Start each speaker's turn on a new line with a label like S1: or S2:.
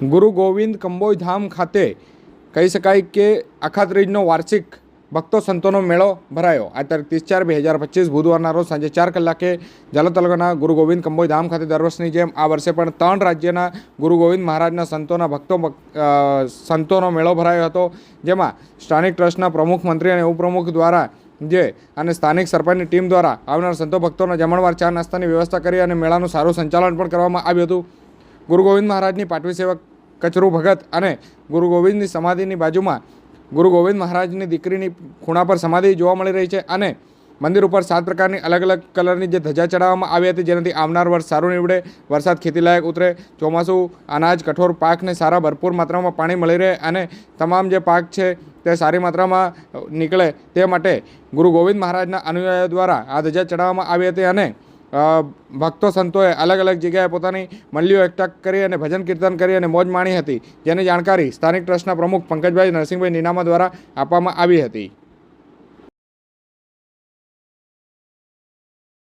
S1: ગુરુ ગોવિંદ કંબોઈ ધામ ખાતે કહી શકાય કે આખા ત્રીજનો વાર્ષિક ભક્તો સંતોનો મેળો ભરાયો. આ તારીખ ત્રીસ ચાર બે હજાર પચીસ બુધવારના રોજ સાંજે ચાર કલાકે તાલુકાના ગુરુ ગોવિંદ કંબોઈ ધામ ખાતે દર વર્ષની જેમ આ વર્ષે પણ ત્રણ રાજ્યના ગુરુ ગોવિંદ મહારાજના સંતોના ભક્તો સંતોનો મેળો ભરાયો હતો. જેમાં સ્થાનિક ટ્રસ્ટના પ્રમુખ મંત્રી અને ઉપપ્રમુખ દ્વારા જે અને સ્થાનિક સરપંચની ટીમ દ્વારા આવનાર સંતો ભક્તોના જમણવાર ચા નાસ્તાની વ્યવસ્થા કરી અને મેળાનું સારું સંચાલન પણ કરવામાં આવ્યું હતું. ગુરુ ગોવિંદ મહારાજની પાટવી સેવક કચરુ ભગત અને ગુરુ ગોવિંદની સમાધિની બાજુમાં ગુરુ ગોવિંદ મહારાજની દીકરીની ખૂણા પર સમાધિ જોવા મળી રહી છે અને મંદિર ઉપર સાત પ્રકારની અલગ અલગ કલરની જે ધજા ચડાવવામાં આવી હતી, જેનાથી આવનાર વર્ષ સારું નીવડે, વરસાદ ખેતીલાયક ઉતરે, ચોમાસું અનાજ કઠોર પાકને સારા ભરપૂર માત્રામાં પાણી મળી રહે અને તમામ જે પાક છે તે સારી માત્રામાં નીકળે તે માટે ગુરુ ગોવિંદ મહારાજના અનુયાયીઓ દ્વારા આ ધજા ચડાવવામાં આવી હતી અને ભક્તો સંતોએ અલગ અલગ જગ્યાએ પોતાની મંડળીઓ એકઠા કરી અને ભજન કીર્તન કરી અને મોજ માણી હતી. જેની જાણકારી સ્થાનિક ટ્રસ્ટના પ્રમુખ પંકજભાઈ નરસિંહભાઈ નીનામા દ્વારા આપવામાં આવી હતી.